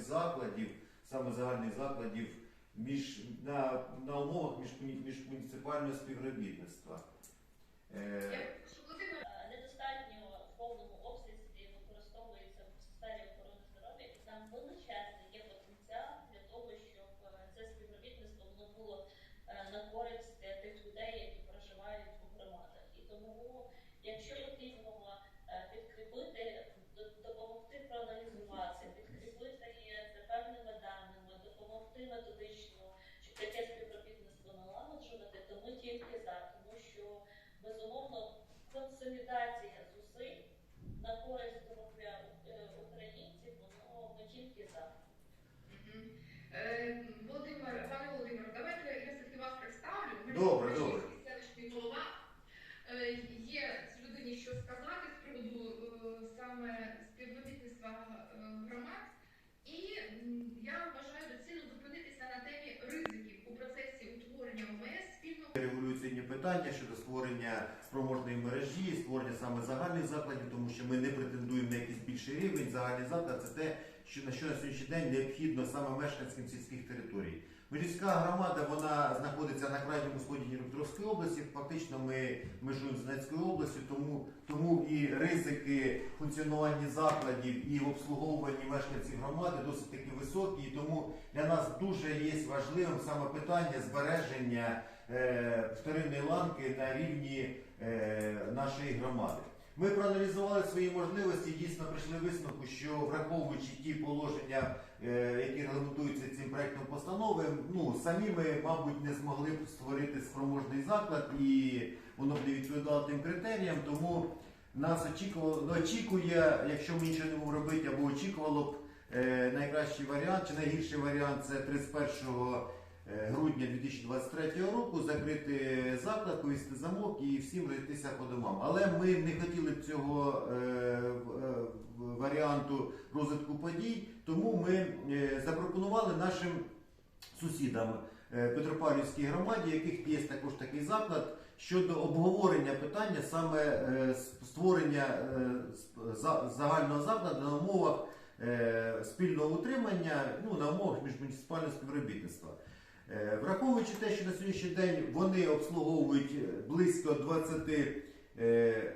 загальних закладів, саме загальних закладів між, на, на умовах між, між муніципального співробітництва. Е, Якщо Володимир Е, недостатньо в повному обсязі використовується в сфері охорони здоров'я, і там величезний є потенціал для того, щоб е, це співробітництво воно було е, на користь е, тих людей, які проживають у громадах. І тому, якщо потрібно е, підкріпити, д- допомогти проаналізувати, підкріпити це певними даними, допомогти методично, щоб таке співробітництво налагоджувати, то ми тільки за, тому що безумовно консолідація зусиль на користь здоров'я е, українців, воно ми тільки за. Е, Володимир, пане Володимир, давайте я все-таки вас представлю. Добре, добре. селищний голова. Е, Є з людині що сказати з приводу саме співробітництва громад. І я вважаю доцільно зупинитися на темі ризиків у процесі утворення ОМС спільного Регулюють сьогодні питання щодо створення спроможної мережі, створення саме загальних закладів, тому що ми не претендуємо на якийсь більший рівень. Загальний заклад це те, що на що на сьогоднішній день необхідно саме мешканцям сільських територій. Межівська громада вона знаходиться на крайньому сході Дніпропетровської області. Фактично ми межуємо з Донецькою областю, тому, тому і ризики функціонування закладів і в обслуговуванні мешканців громади досить таки високі. І тому для нас дуже є важливим саме питання збереження вторинної ланки на рівні е, нашої громади. Ми проаналізували свої можливості, дійсно прийшли висновку, що враховуючи ті положення, е, які регламентуються цим проектом постанови, ну самі ми, мабуть, не змогли б створити спроможний заклад і воно б не відповідало тим критеріям. Тому нас очікувало, ну, очікує, якщо ми нічого не будемо робити, або очікувало б е, найкращий варіант чи найгірший варіант це 31 е, грудня 2023 року закрити заклад, повісти замок і всім розійтися по домам. Але ми не хотіли б цього е, е, варіанту розвитку подій, тому ми е, запропонували нашим сусідам е, Петропавлівській громаді, яких є також такий заклад, щодо обговорення питання саме е, створення е, загального закладу на умовах е, спільного утримання, ну на умовах міжмуніципального співробітництва. Е, Враховуючи те, що на сьогоднішній день вони обслуговують близько 20, е,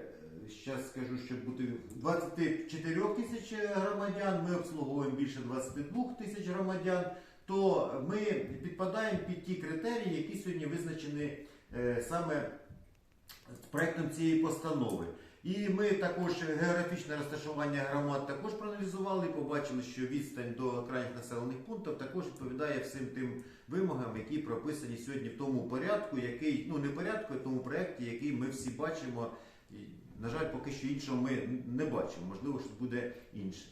скажу, щоб бути 24 тисяч громадян, ми обслуговуємо більше 22 тисяч громадян, то ми підпадаємо під ті критерії, які сьогодні визначені е, саме проектом цієї постанови. І ми також географічне розташування громад також проаналізували і побачили, що відстань до крайніх населених пунктів також відповідає всім тим вимогам, які прописані сьогодні в тому порядку, який ну не порядку, а тому проєкті, який ми всі бачимо. І, на жаль, поки що іншого ми не бачимо. Можливо, що буде інше.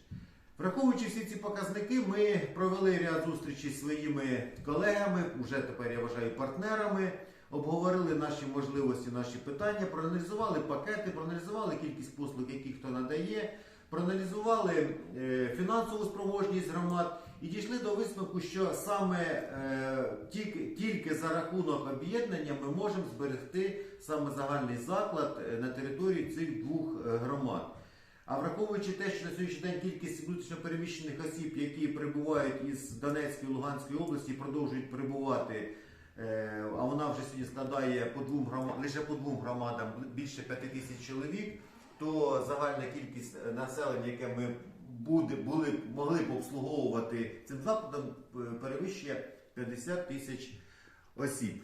Враховуючи всі ці показники, ми провели ряд зустрічей зі своїми колегами, вже тепер я вважаю партнерами обговорили наші можливості, наші питання, проаналізували пакети, проаналізували кількість послуг, які хто надає, проаналізували е, фінансову спроможність громад і дійшли до висновку, що саме е, тільки, тільки за рахунок об'єднання ми можемо зберегти саме загальний заклад е, на території цих двох громад. А враховуючи те, що на сьогоднішній день кількість внутрішньопереміщених осіб, які прибувають із Донецької Луганської області, продовжують перебувати а вона вже сьогодні складає по двом громадам, лише по двом громадам більше 5 тисяч чоловік, то загальна кількість е, населення, яке ми буде, були, могли б обслуговувати цим закладом, е, перевищує 50 тисяч осіб.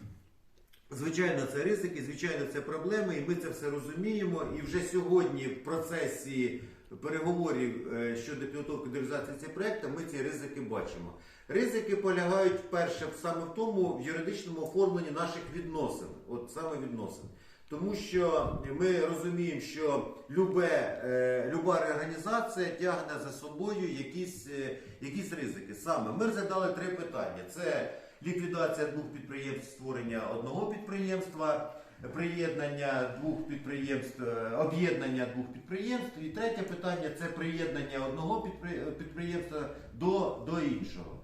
Звичайно, це ризики, звичайно, це проблеми, і ми це все розуміємо. І вже сьогодні в процесі переговорів е, щодо підготовки до реалізації цього проекту ми ці ризики бачимо. Ризики полягають перше саме в тому в юридичному оформленні наших відносин, от саме відносин. Тому що ми розуміємо, що любе, е, люба реорганізація тягне за собою якісь, е, якісь ризики. Саме ми розглядали три питання: це ліквідація двох підприємств, створення одного підприємства, приєднання двох підприємств, е, об'єднання двох підприємств. І третє питання це приєднання одного підприємства до, до іншого.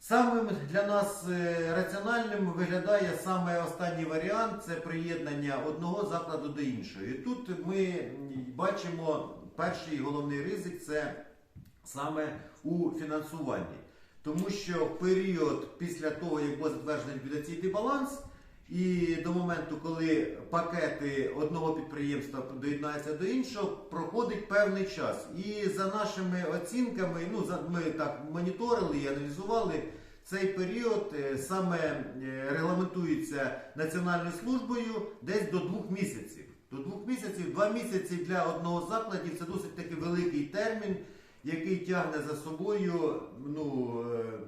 Самим для нас е, раціональним виглядає саме останній варіант це приєднання одного закладу до іншого. І тут ми бачимо перший головний ризик це саме у фінансуванні. Тому що в період після того, як був затверджений ліквідаційний баланс, і до моменту, коли пакети одного підприємства доєднаються до іншого, проходить певний час. І за нашими оцінками, ну ми так моніторили і аналізували. Цей період е, саме е, регламентується Національною службою десь до двох місяців. До двох місяців, два місяці для одного закладів це досить таки великий термін, який тягне за собою ну, е,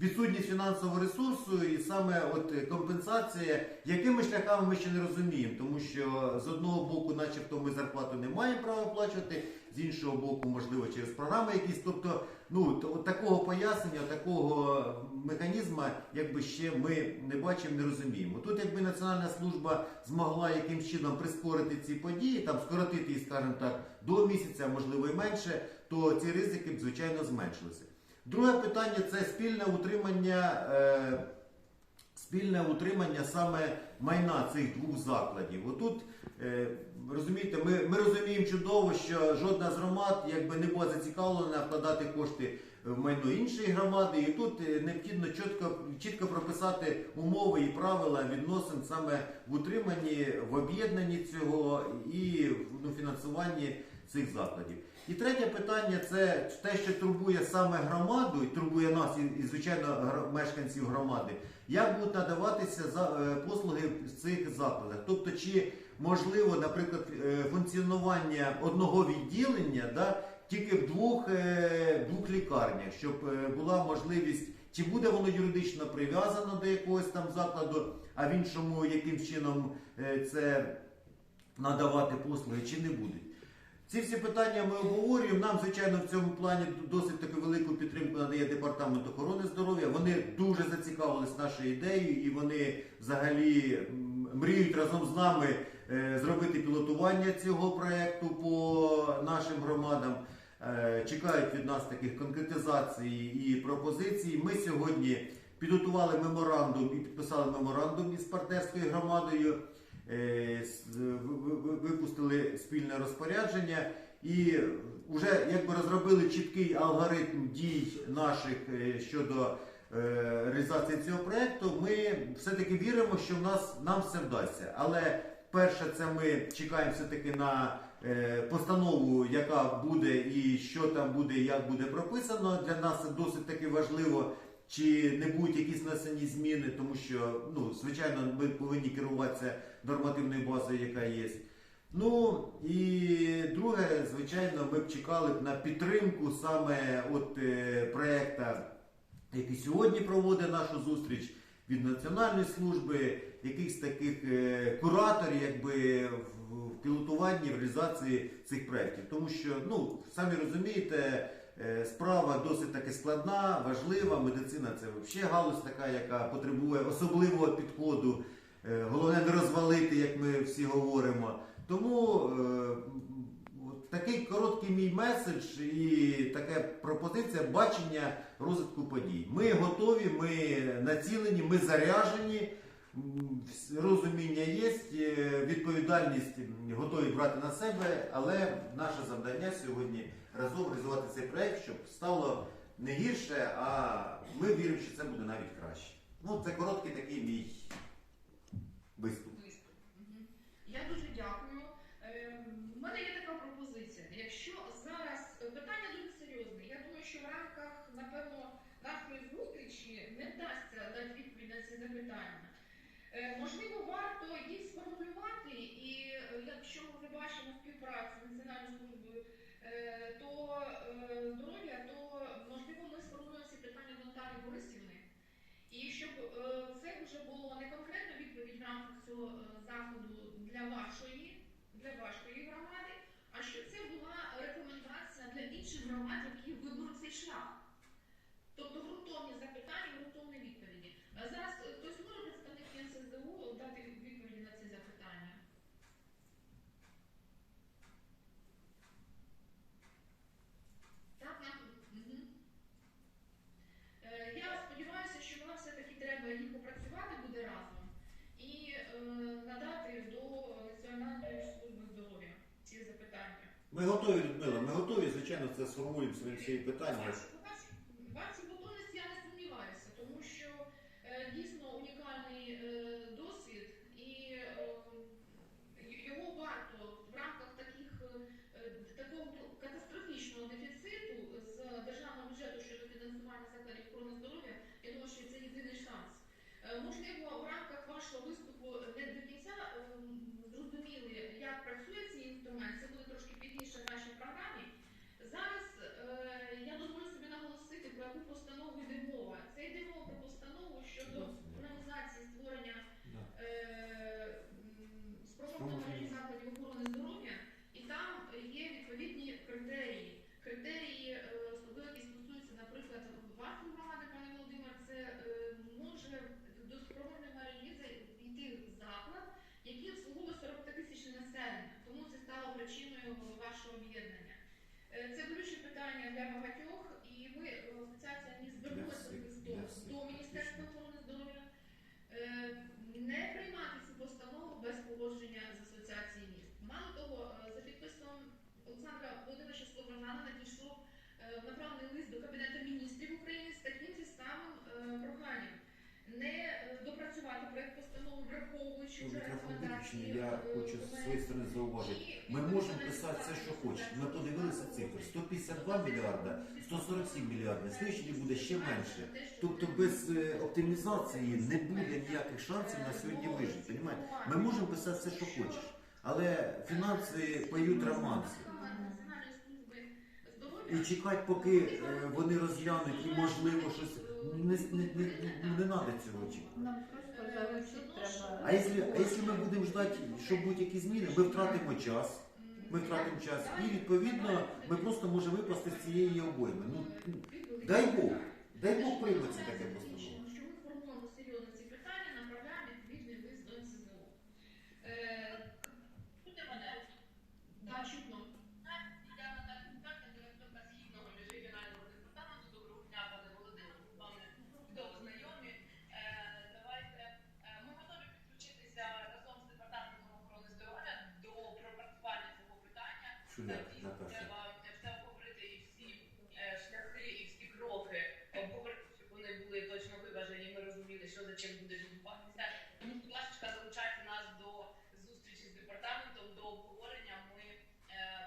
відсутність фінансового ресурсу і саме от е, компенсація, якими шляхами ми ще не розуміємо, тому що з одного боку, начебто, ми зарплату не маємо права оплачувати, з іншого боку, можливо, через програми якісь. Тобто, ну то- такого пояснення, такого механізму, якби ще ми не бачимо, не розуміємо. Тут, якби Національна служба змогла якимсь чином прискорити ці події, там скоротити їх, скажімо так, до місяця, можливо, і менше, то ці ризики б звичайно зменшилися. Друге питання це спільне утримання. Е, Спільне утримання саме майна цих двох закладів. Отут е, розумієте, ми, ми розуміємо чудово, що жодна з громад якби не була зацікавлена вкладати кошти в майно іншої громади, і тут е, необхідно чітко, чітко прописати умови і правила відносин саме в утриманні, в об'єднанні цього і ну, фінансуванні цих закладів. І третє питання це те, що турбує саме громаду, і турбує нас, і, і звичайно, мешканців громади. Як будуть надаватися за, е, послуги в цих закладах? Тобто, чи можливо, наприклад, е, функціонування одного відділення да, тільки в двох, е, двох лікарнях, щоб була можливість, чи буде воно юридично прив'язано до якогось там закладу, а в іншому яким чином це надавати послуги, чи не будуть? Ці всі питання ми обговорюємо. Нам, звичайно, в цьому плані досить таку велику підтримку надає департамент охорони здоров'я. Вони дуже зацікавились нашою ідеєю і вони взагалі мріють разом з нами е, зробити пілотування цього проекту по нашим громадам. Е, Чекають від нас таких конкретизацій і пропозицій. Ми сьогодні підготували меморандум і підписали меморандум із партнерською громадою. Е, випустили спільне розпорядження і вже якби розробили чіткий алгоритм дій наших е, щодо е, реалізації цього проекту. Ми все-таки віримо, що в нас нам все вдасться. Але перше, це ми чекаємо все-таки на постанову, яка буде і що там буде, і як буде прописано. Для нас це досить таки важливо. Чи не будуть якісь внесені зміни, тому що ну звичайно ми повинні керуватися нормативною базою, яка є. Ну і друге, звичайно, ми б чекали б на підтримку саме от е, проекта, який сьогодні проводить нашу зустріч від Національної служби, якихось таких е, кураторів, якби в, в пілотуванні, в реалізації цих проєктів. Тому що, ну, самі розумієте, справа досить таки складна, важлива. Медицина це взагалі галузь така, яка потребує особливого підходу. Е, Головне не розвалити, як ми всі говоримо. Тому е, такий короткий мій меседж і така пропозиція бачення розвитку подій. Ми готові, ми націлені, ми заряжені. Розуміння є, е, відповідальність готові брати на себе, але наше завдання сьогодні разом реалізувати цей проект, щоб стало не гірше, а ми віримо, що це буде навіть краще. Ну, це короткий такий мій виступ. Я дуже дякую. У мене є така пропозиція. Якщо зараз е, питання дуже серйозне, я думаю, що в рамках, напевно, нашої зустрічі не вдасться дати відповідь на ці запитання. Е, Можливо, варто їх сформулювати, і е, якщо ми бачимо співпрацю з Національною службою е, то е, здоров'я, то можливо ми сформулюємо ці питання до Наталі Борисівни. І щоб е, це вже було не конкретно відповідь в рамках цього е, заходу для вашої, для вашої громади, а щоб це була рекомендація для інших громад, які виберуть цей шлях. Тобто ґрунтовні запитання, ґрунтовні відповіді. Зараз е, хтось може представник НСЗУ дати відповіді на ці запитання? Так, нам. Мгм. Е, Я сподіваюся, що нам все-таки треба їх попрацювати буде разом і е, надати до Національної служби здоров'я ці запитання. Ми готові, Людмила, ми готові, звичайно, це сформуємо свої питання. В вашій готовності я не сумніваюся, тому що е, дійсно унікальний е, досвід і е, його варто в рамках таких е, такого катастрофічного дефіциту з державного бюджету щодо фінансування закладів охорони здоров'я. Я думаю, що це єдиний шанс. Е, Можливо, в рамках вашого виступу не до кінця ем, зрозуміли, як працює цей інструмент. Це буде трошки пізніше в нашій програмі. Зараз е, я дозволю собі наголосити, про яку постанову йде мова. Це йде мова про постанову щодо організації створення е, м, спроможної мережі закладів охорони здоров'я, і там є відповідні критерії. Критерії, е, особливо які стосуються, наприклад, вашої громади, пане Володимир, це е, може до спроможної мережі йти заклад, який обслуговує 40 тисячне населення. Тому це стало причиною вашого об'єднання. Е, Це болюче питання для багатьох, і ми е, асоціація міст звернулася всіх, до Міністерства охорони здоров'я е, не приймати цю постанову без погодження з асоціації міст. Мало того, е, за підписом Олександра Володимировича Слобожана надійшов направлений лист до Кабінету міністрів України з таким же самим е, проханням не е, допрацювати проект постанови, враховуючи вже рекомендації. я е, хочу з своєї сторони зауважити. Ми можемо писати все, що хочемо. Ми подивилися цифри. 152 мільярда, 147 мільярдів. Слідчі буде ще менше. Тобто без оптимізації не буде ніяких шансів на сьогодні вижити. Понімаєте? Ми можемо писати все, що хочеш, але фінанси поють романси. І чекати, поки е, вони розглянуть і можливо щось не, не, не, не, не треба цього чекати. Нам просто залучити треба. А якщо, а якщо ми будемо ждати, що будь-які зміни, ми втратимо час. Ми втратимо час. І відповідно ми просто можемо випасти з цієї обойми. Ну, дай Бог, дай Бог прийметься таке постанова. Що ми формуємо серйозно ці питання, направляємо відповідний лист до НСЗО. Е, Чути мене? да, чутно. Я Наталя Кухарка, директорка Східного міжрегіонального департаменту. Доброго дня, пане Володимире. З вами чудово знайомі. Е, Давайте е, ми готові підключитися разом з департаментом охорони здоров'я до пропрацювання цього питання. Шуляк, Дійсно, Наташа. треба все обговорити і всі е, шляхи, і всі кроки обговорити, щоб вони були точно виважені. Ми розуміли, що за чим буде відбуватися. Тому, будь ласка, залучайте нас до зустрічі з департаментом, до обговорення. Ми е,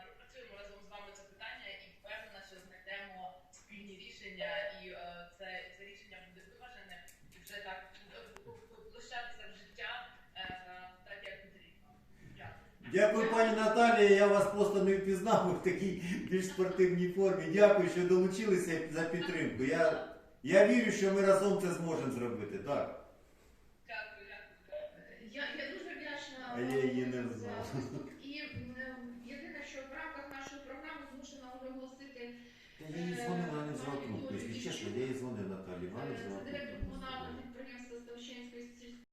пропрацюємо разом з вами це питання і впевнена, що знайдемо спільні рішення, і е, це, це рішення буде виважене і вже так воплощатися в життя е, так, як потрібно. Дякую. Дякую, пані Наталія. Я вас просто не впізнав в такій більш спортивній формі. Дякую, що долучилися за підтримку. Я, я вірю, що ми разом це зможемо зробити. Так. Дякую, дякую. Е, Я, я дуже вдячна А я її не знав. І єдине, що в рамках нашої програми змушена оголосити я їй дзвонив, вона не чесно, я їй дзвонив Наталі, е, це директор комунального підприємства Ставщенська